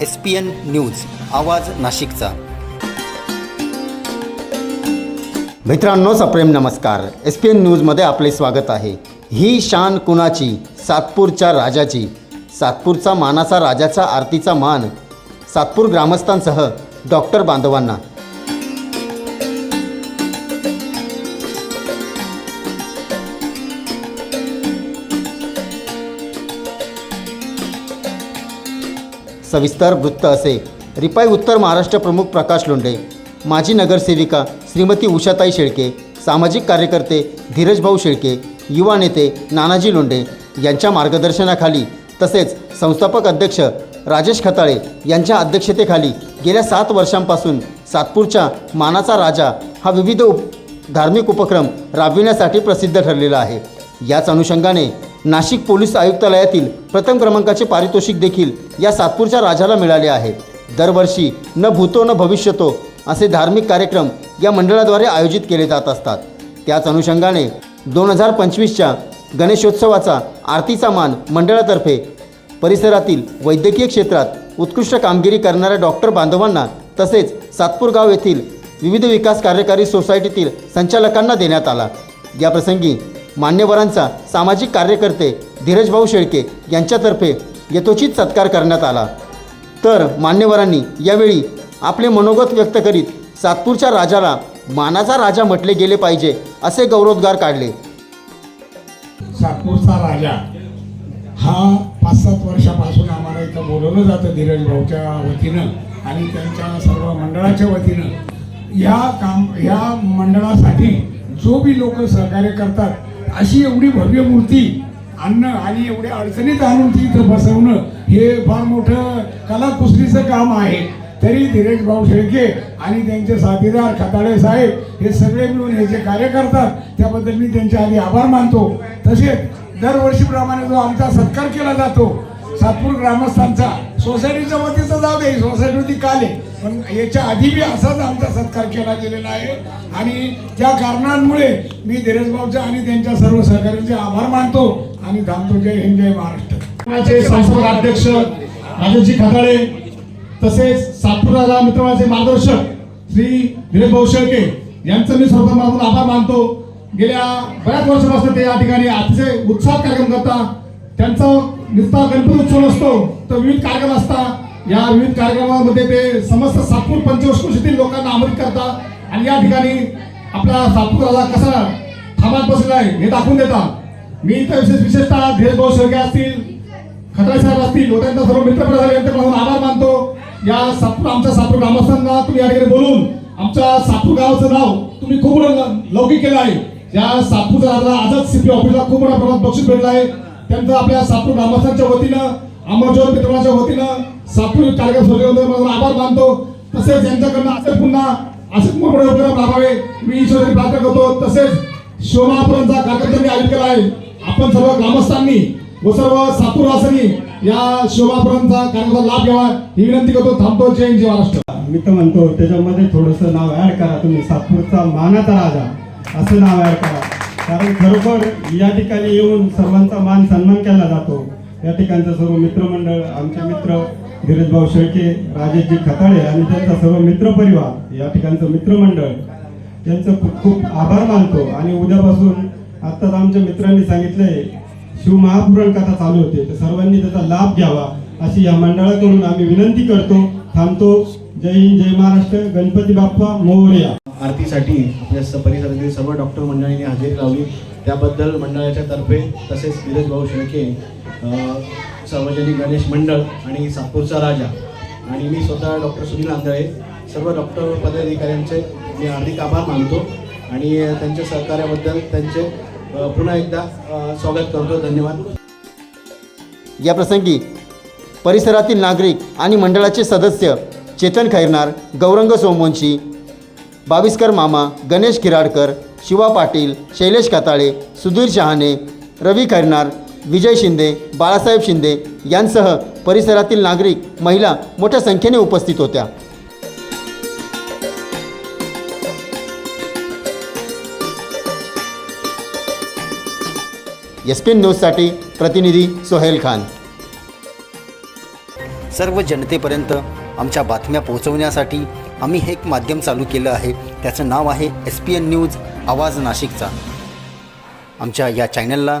S P N news आवाज नाशिकचा. मित्रांनो सप्रेम नमस्कार. एस पी एन न्यूजमध्ये आपले स्वागत आहे. ही शान कुणाची? सातपूरच्या राजाची. सातपूरचा मानाचा राजाचा आरतीचा मान. सातपूर ग्रामस्थांसह डॉक्टर बांधवांना. सविस्तर वृत्त असे. रिपाई उत्तर महाराष्ट्र प्रमुख प्रकाश लोंढे. माजी नगरसेविका श्रीमती उषाताई शेळके. सामाजिक कार्यकर्ते धीरजभाऊ शेळके. युवा नेते नानाजी लोंढे यांच्या मार्गदर्शनाखाली तसेच संस्थापक अध्यक्ष राजेश खताळे यांच्या अध्यक्षतेखाली गेल्या सात वर्षांपासून सातपूरच्या मानाचा राजा हा विविध उप धार्मिक उपक्रम राबविण्यासाठी प्रसिद्ध ठरलेला आहे. याच अनुषंगाने नाशिक पोलीस आयुक्तालयातील प्रथम क्रमांकाचे पारितोषिक देखील या सातपूरच्या राजाला मिळाले आहे. दरवर्षी न भूतो न भविष्यतो असे धार्मिक कार्यक्रम या मंडळाद्वारे आयोजित केले जात असतात. त्याच अनुषंगाने दोन हजार पंचवीसच्या गणेशोत्सवाचा आरतीचा मान मंडळातर्फे परिसरातील वैद्यकीय क्षेत्रात उत्कृष्ट कामगिरी करणाऱ्या डॉक्टर बांधवांना तसेच सातपूर गाव येथील विविध विकास कार्यकारी सोसायटीतील संचालकांना देण्यात आला. याप्रसंगी मान्यवरांचा सामाजिक कार्यकर्ते धीरजभाऊ शेळके यांच्यातर्फे यथोचित सत्कार करण्यात आला. तर मान्यवरांनी यावेळी आपले मनोगत व्यक्त करीत सातपूरच्या राजाला मानाचा राजा म्हटले गेले पाहिजे असे गौरवोद्गार काढले. सातपूरचा राजा हा पाच सात वर्षापासून आम्हाला इथं बोलवलं जातं धीरज भाऊच्या वतीनं आणि त्यांच्या सर्व मंडळाच्या वतीनं. या काम या मंडळासाठी जो बी लोक सहकार्य करतात अशी एवढी भव्य मूर्ती आणणं आणि एवढ्या अडचणीत आणून ती इथं बसवणं हे फार मोठं कलाकुसरीचं काम आहे. तरी धीरज भाऊ शेळके आणि त्यांचे साथीदार खताळे साहेब हे सगळे मिळून हे जे कार्य करतात त्याबद्दल मी त्यांचे आधी आभार मानतो. तसेच दरवर्षीप्रमाणे जो आमचा सत्कार केला जातो सातपूर ग्रामस्थांचा सोसायटीच्या वतीचा जाऊ दे सोसायटी होती काल आहे पण याच्या आधी बी असाच आमचा सत्कार केला गेलेला आहे. आणि त्या कारणांमुळे मी धीरजभाऊचा आणि त्यांच्या सर्व सहकार्यांचे आभार मानतो आणि थांबतो. जय हिंद जय महाराष्ट्र. संस्थापक अध्यक्ष राजेशजी खताळे तसेच सातपुराला मित्रमाचे मार्गदर्शक श्री धीरज भाऊ शेळके यांचं मी सर्वप्रथम आभार मानतो. गेल्या बऱ्याच वर्षापासून ते या ठिकाणी अतिशय उत्साह कार्यक्रम करतात. त्यांचा नुसता गणपती उत्सव नसतो तर विविध कार्यक्रम असतात. या विविध कार्यक्रमामध्ये ते समस्त सातपूर पंचवर्षीतील लोकांना आमंत्रित करतात. आणि या ठिकाणी आपला सातपुराला कसा थांबात बसला आहे हे दाखवून देतात. मी तर विशेष विशेषतः धीरभाऊ शेळके असतील खताळे साहेब असतील व त्यांचा सर्व मित्रप्रधान यांच्याकडून आभार मानतो. या सातपूर आमच्या सातपूर ग्रामस्थांना तुम्ही या ठिकाणी बोलून आमच्या सातपूर गावाचं नाव तुम्ही खूप लौकिक केलं आहे. या सातपूर गावाला आझाद सिपी ऑफिसला खूप मोठ्या प्रमाणात बक्षीस भेटलं आहे. त्यांचं आपल्या सातपूर ग्रामस्थांच्या वतीनं अमरज्योत मित्रांच्या वतीनं सातपूर कार्यक्रम सोडल्याबद्दल आभार मानतो. तसेच यांच्याकडनं असे पुन्हा असे मोठे उपक्रम राबावे मी ईश्वरी प्रार्थना करतो. तसेच शिवमहापुरांचा कार्यक्रम मी आयोजित केला आहे. आपण सर्व ग्रामस्थांनी व सर्व सातूरवासिनी या शिवमहापुरांचा कार्यक्रमाचा लाभ घ्यावा. ही विनंती करतो. थांबतो. जय जय महाराष्ट्र. मी तर म्हणतो त्याच्यामध्ये थोडंसं नाव ॲड करा तुम्ही. सातपूरचा मानाचा राजा. असं नाव ॲड करा. कारण खरोखर या ठिकाणी येऊन सर्वांचा मान सन्मान केला जातो. या ठिकाणचं सर्व मित्रमंडळ आमचे मित्र धीरजभाऊ शेळके राजेशजी खताळे आणि त्यांचा सर्व मित्रपरिवार या ठिकाणचं मित्रमंडळ त्यांचं खूप खूप आभार मानतो. आणि उद्यापासून आत्ताच आमच्या मित्रांनी सांगितलंय शिवमहापुराण कथा चालू होते. तर सर्वांनी त्याचा लाभ घ्यावा अशी या मंडळाकडून आम्ही विनंती करतो. थांबतो. जय हिंद जय महाराष्ट्र. गणपती बाप्पा मोरया. आरतीसाठी आपल्या परिसरातील सर्व डॉक्टर मंडळींनी हजेरी लावली. त्याबद्दल मंडळाच्या तर्फे तसेच धीरज भाऊ शेळके सार्वजनिक गणेश मंडळ आणि सातपूरचा राजा. आणि मी स्वतः डॉक्टर सुनील आंधळे सर्व डॉक्टर पदाधिकाऱ्यांचे मी हार्दिक आभार मानतो आणि त्यांच्या सहकार्याबद्दल त्यांचे पुन्हा एकदा स्वागत करतो. धन्यवाद. या प्रसंगी परिसरातील नागरिक आणि मंडळाचे सदस्य चेतन खैरनार गौरंग सोमवंशी बाविस्कर मामा गणेश किराडकर शिवा पाटील शैलेश काताळे सुधीर शहाणे रवी खैरनार विजय शिंदे बाळासाहेब शिंदे यांसह परिसरातील नागरिक महिला मोठ्या संख्येने उपस्थित होत्या. एस पी न्यूजसाठी प्रतिनिधी सोहेल खान. सर्व जनतेपर्यंत आमच्या बातम्या पोहोचवण्यासाठी आम्ही हे एक माध्यम चालू केलं आहे. त्याचं नाव आहे एस पी एन न्यूज आवाज नाशिकचा. आमच्या या चॅनलला